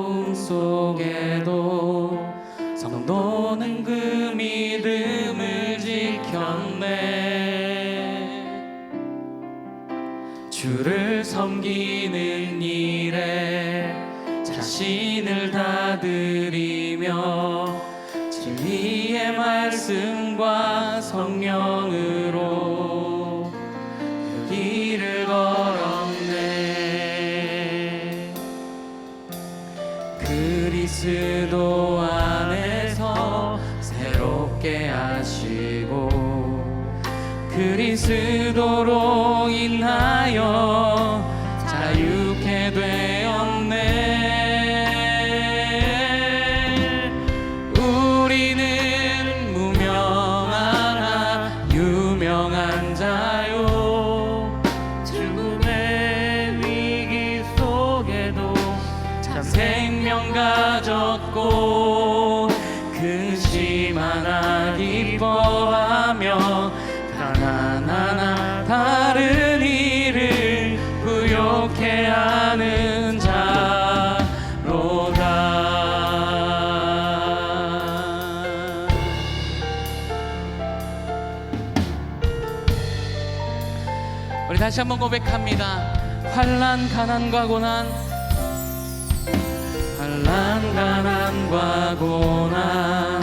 수고로움 속에도 성도는 그 믿음을 지켰네. 주를 섬기는 일에 자신을 다드리며 진리의 말씀과 성령으로 그리스도 안에서 새롭게 하시고 그리스도로 인하여 가졌고 근심 하나 기뻐하며 가난하나 다른 이를 부욕해 하는 자로다 우리 다시 한번 고백합니다. 환란 가난과 고난 환란 가난과 고난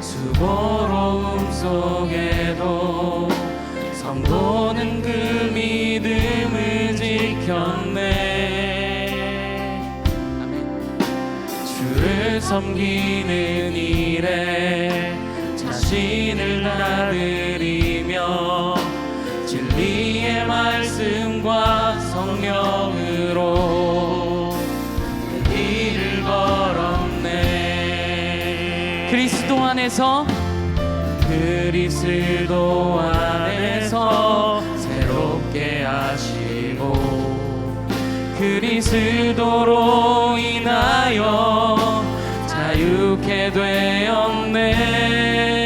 수고로움 속에도 성도는 그 믿음을 지켰네. 주를 섬기는 일에 자신을 나들이며 진리의 말씀과 그리스도 안에서 그리스도 안에서 새롭게 하시고 그리스도로 인하여 자유케 되었네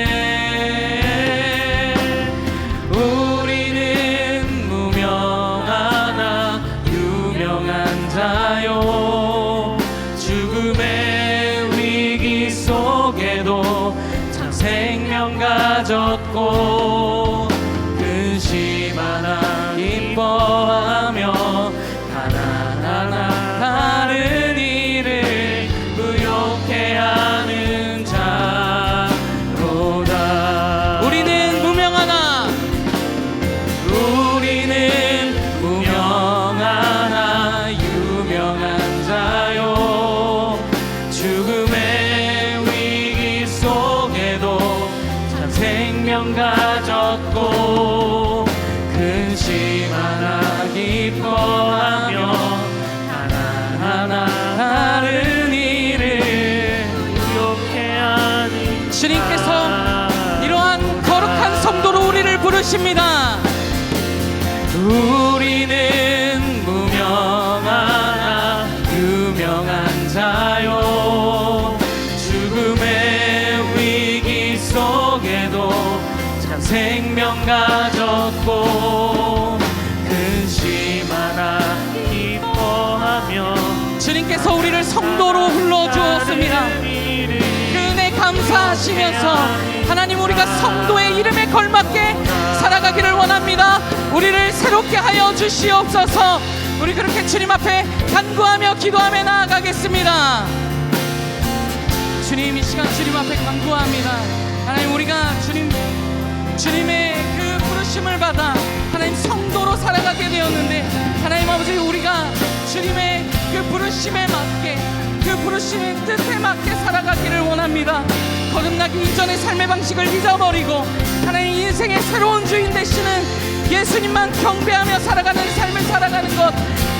가 생명 가졌고 근심 하나 기뻐하며 하나하나 다른 일을 부욕해 하는 주님께서 이러한 거룩한 성도로 우리를 부르십니다. 우리는 주님께서 우리를 성도로 불러주었습니다 그 은혜 감사하시면서 하나님 우리가 성도의 이름에 걸맞게 살아가기를 원합니다. 우리를 새롭게 하여 주시옵소서. 우리 그렇게 주님 앞에 간구하며 기도하며 나아가겠습니다. 주님 이 시간 주님 앞에 간구합니다. 하나님 우리가 주님 주님의 그 부르심을 받아 하나님 성도로 살아가게 되었는데 하나님 아버지 우리가 주님의 그 부르심에 맞게 그 부르심의 뜻에 맞게 살아가기를 원합니다. 거듭나기 이전의 삶의 방식을 잊어버리고 하나님 인생의 새로운 주인 되시는 예수님만 경배하며 살아가는 삶을 살아가는 것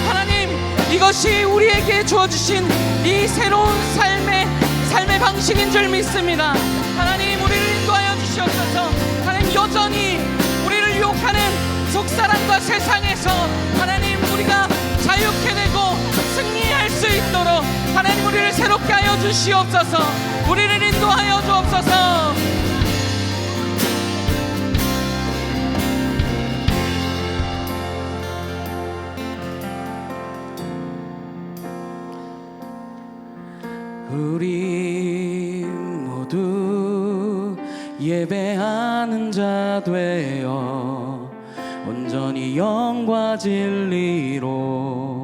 하나님 이것이 우리에게 주어주신 이 새로운 삶의 삶의 방식인 줄 믿습니다. 하나님 우리를 인도하여 주시옵소서. 하나님 여전히 우리를 유혹하는 속사람과 세상에서 하나님 우리가 자유케 되고 주시옵소서. 우리를 인도하여 주옵소서. 우리 모두 예배하는 자 되어 온전히 영과 진리로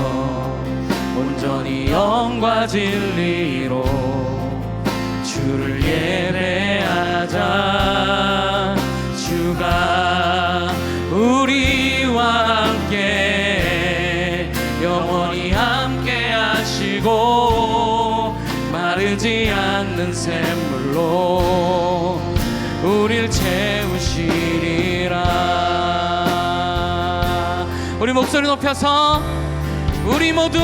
영과 진리로 주를 예배하자. 주가 우리와 함께 영원히 함께 하시고 마르지 않는 샘물로 우릴 채우시리라. 우리 목소리 높여서 우리 모두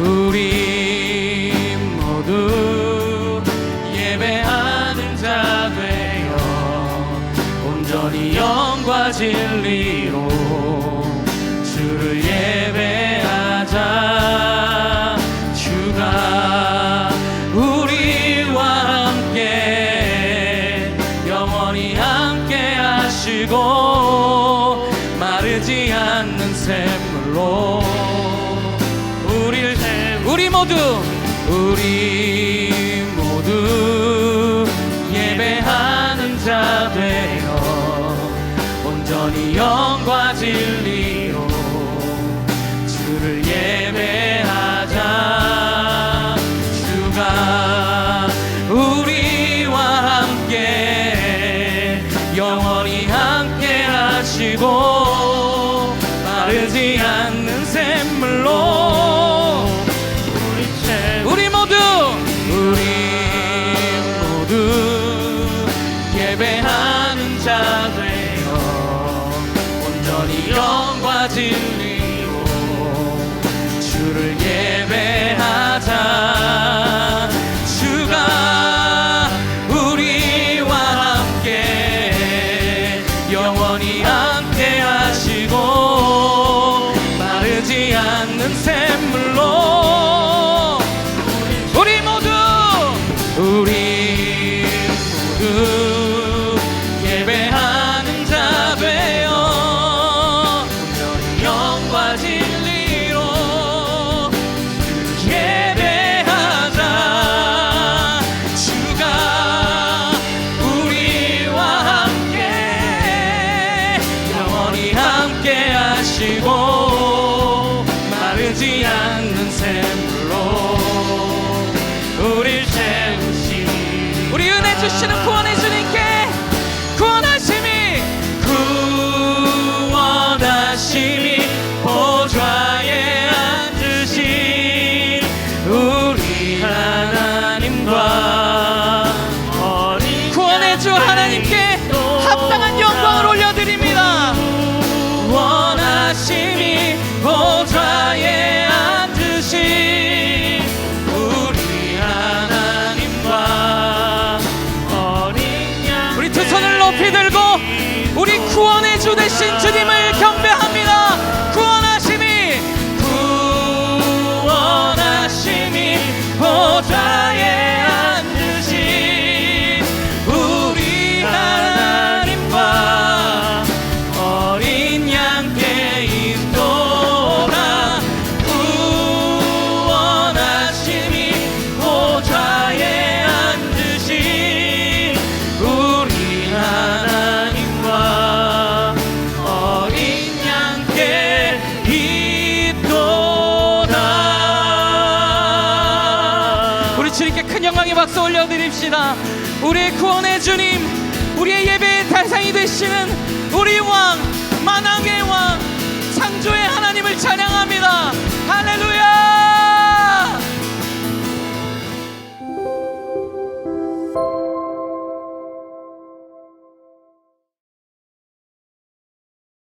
우리 모두 예배하는 자 되어 온전히 영과 진리로 모두 우리 모두 예배하는 자 되어 온전히 영과 진리로 주를 예배 샘물로 우릴 채우시 우리 은혜 주시는 구원의 주님께 구원하심이 구원하심이 보좌에 앉으신 우리 하나님과 구원의 주 하나님께 합당한 올려드립시다. 우리의 구원의 주님, 우리의 예배의 대상이 되시는 우리 왕, 만왕의 왕, 창조의 하나님을 찬양합니다. 할렐루야!